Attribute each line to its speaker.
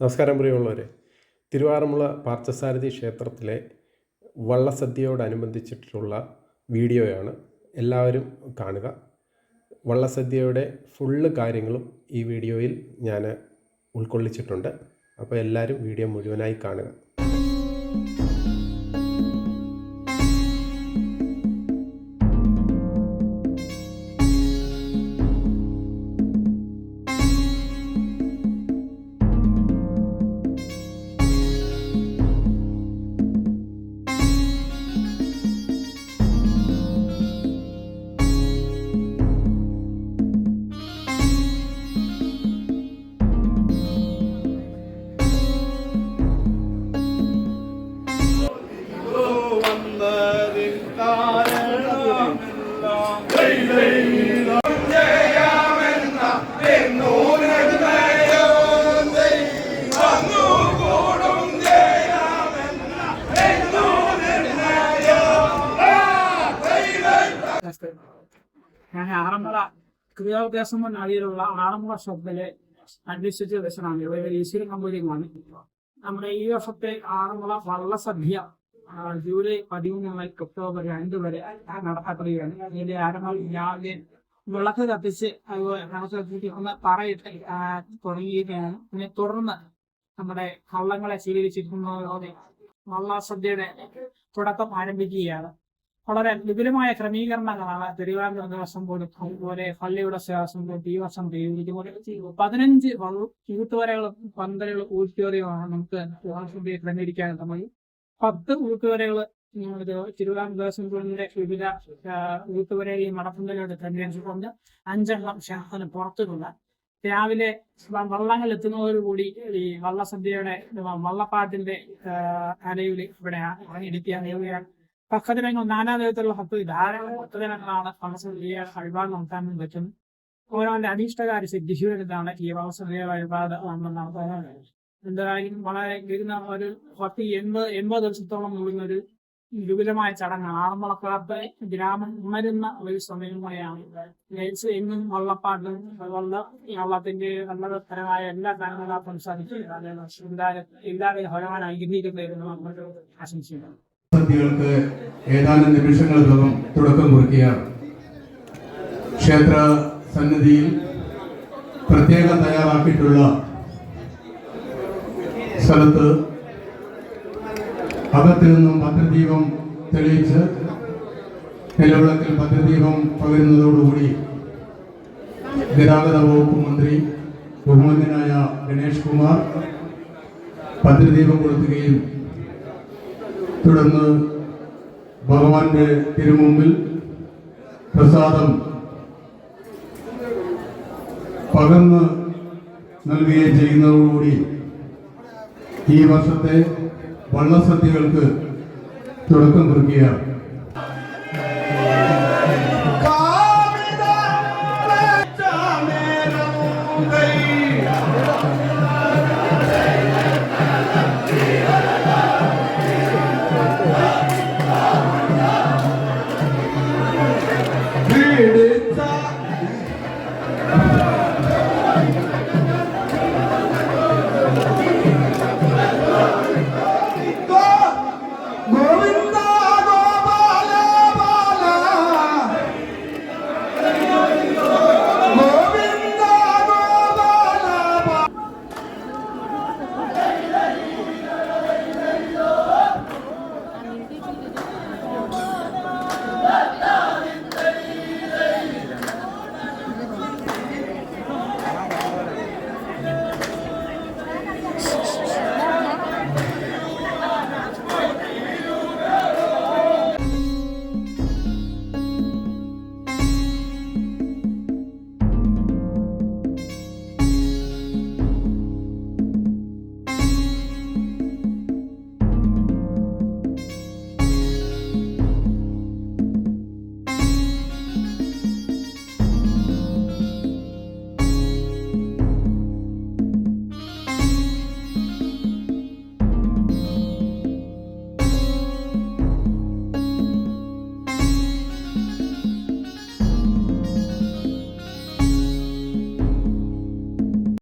Speaker 1: നമസ്കാരം പ്രിയമുള്ളവരെ. തിരുവാറന്മുള പാർത്ഥസാരഥി ക്ഷേത്രത്തിലെ വള്ളസദ്യയോടനുബന്ധിച്ചിട്ടുള്ള വീഡിയോയാണ് എല്ലാവരും കാണുക. വള്ളസദ്യയുടെ ഫുള്ള് കാര്യങ്ങളും ഈ വീഡിയോയിൽ ഞാൻ ഉൾക്കൊള്ളിച്ചിട്ടുണ്ട്. അപ്പോൾ എല്ലാവരും വീഡിയോ മുഴുവനായി കാണുക.
Speaker 2: ഞാൻ ആറന്മുള ക്രിയാഭ്യാസം നാളിലുള്ള ആറന്മുള ഷോപ്പിലെ അഡ്മിനിസ്ട്രേറ്റീവ് ബസ്സാണ് ഇവിടെ ഈശ്വര കമ്പൂരിയുമാണ് നമ്മുടെ ഈ വർഷത്തെ ആറന്മുള വള്ളസദ്യ ജൂലൈ പതിമൂന്ന് ഒക്ടോബർ രണ്ട് വരെ നടത്തപ്പെടുകയാണ് അതിന്റെ ആരംഭം രാവിലെ വിളക്ക് കത്തിച്ച് ഒന്ന് പറയിട്ട് തുടങ്ങിയിരിക്കുകയാണ്. പിന്നെ തുടർന്ന് നമ്മുടെ കള്ളങ്ങളെ സ്വീകരിച്ചിരിക്കുന്നതോടെ വള്ളസദ്യയുടെ തുടക്കം ആരംഭിക്കുകയാണ്. വളരെ വിപുലമായ ക്രമീകരണങ്ങളാണ് തിരുവനന്തപുരം ദിവസം പോലും അതുപോലെ പള്ളിയുടെ ശ്വാസം പോലും ഈ വർഷം ചെയ്തിരിക്കുന്നത് പതിനഞ്ച് യൂത്തുവരകളും പന്തലുകളും ഊറ്റുവരയുമാണ് നമുക്ക് ദിവസം ക്രമീകരിക്കാൻ നമ്മൾ പത്ത് ഊട്ടുവരകൾ തിരുവിതാംകൂർ ദേവസ്വം ബോർഡിന്റെ വിവിധ ഊട്ടുവരയും നടത്തുന്നതിനോട് ക്രമീകരിച്ചിട്ടുണ്ട്. അഞ്ചെണ്ണം ക്ഷേത്രത്തിന് പുറത്തുള്ള രാവിലെ വള്ളങ്ങൾ എത്തുന്നതോടുകൂടി ഈ വള്ളസദ്യയുടെ വള്ളപ്പാട്ടിന്റെ അലയിൽ ഇവിടെ അണിയിടിക്കുകയാണ് നാനാ തരത്തിലുള്ള ഭക്തി ധാരാളം ഭക്തജനങ്ങളാണ് വള്ളസദ്യ അഴിവാൻ നോക്കാൻ പറ്റും. ഓരോന്റെ അനീഷ്ടകാര്യ സിദ്ധിച്ചുവരുന്നതാണ് ഈ വള്ളസദ്യ വഴിപാട് നമ്മൾ നടത്തുന്നത്. എന്തായാലും വളരെ വരുന്ന ഒരു പത്ത് എൺപത് എൺപത് ദിവസത്തോളം മുഴുവൻ ഒരു വിപുലമായ ചടങ്ങാണ്. ആറന്മുളക്കാർക്ക് ഗ്രാമം ഉണരുന്ന ഒരു സമയമായാണ് ലേറ്റ്സ് എങ്ങും വള്ളപ്പാട്ടും വള്ള വള്ളത്തിന്റെ വള്ളപരമായ എല്ലാ കാര്യങ്ങളും സാധിക്കും എന്തായാലും എല്ലാവരും ഭഗവാൻ അനുഗ്രഹിക്കുന്നതായിരുന്നു നമ്മൾ ആശംസിക്കുന്നു.
Speaker 3: സദ്യകൾക്ക് ഏതാനും നിമിഷങ്ങൾക്കകം തുടക്കം കുറിക്കുകയാണ് ക്ഷേത്ര സന്നിധിയിൽ പ്രത്യേകം തയ്യാറാക്കിയിട്ടുള്ള സ്ഥലത്ത് അകത്തു നിന്നും ഭദ്രദീപം തെളിയിച്ച് നിലവിളക്കിൽ ഭദ്രദീപം പകരുന്നതോടുകൂടി ഗതാഗത വകുപ്പ് മന്ത്രി ബഹുമാന്യനായ ഗണേഷ് കുമാർ ഭദ്രദീപം കൊളുത്തുകയും തുടർന്ന് ഭഗവാന്റെ തിരുമുമ്പിൽ പ്രസാദം പകർന്ന് നൽകുകയും ചെയ്യുന്നതോടുകൂടി ഈ വർഷത്തെ വള്ളസദ്യകൾക്ക് തുടക്കം കുറിക്കുകയാണ്.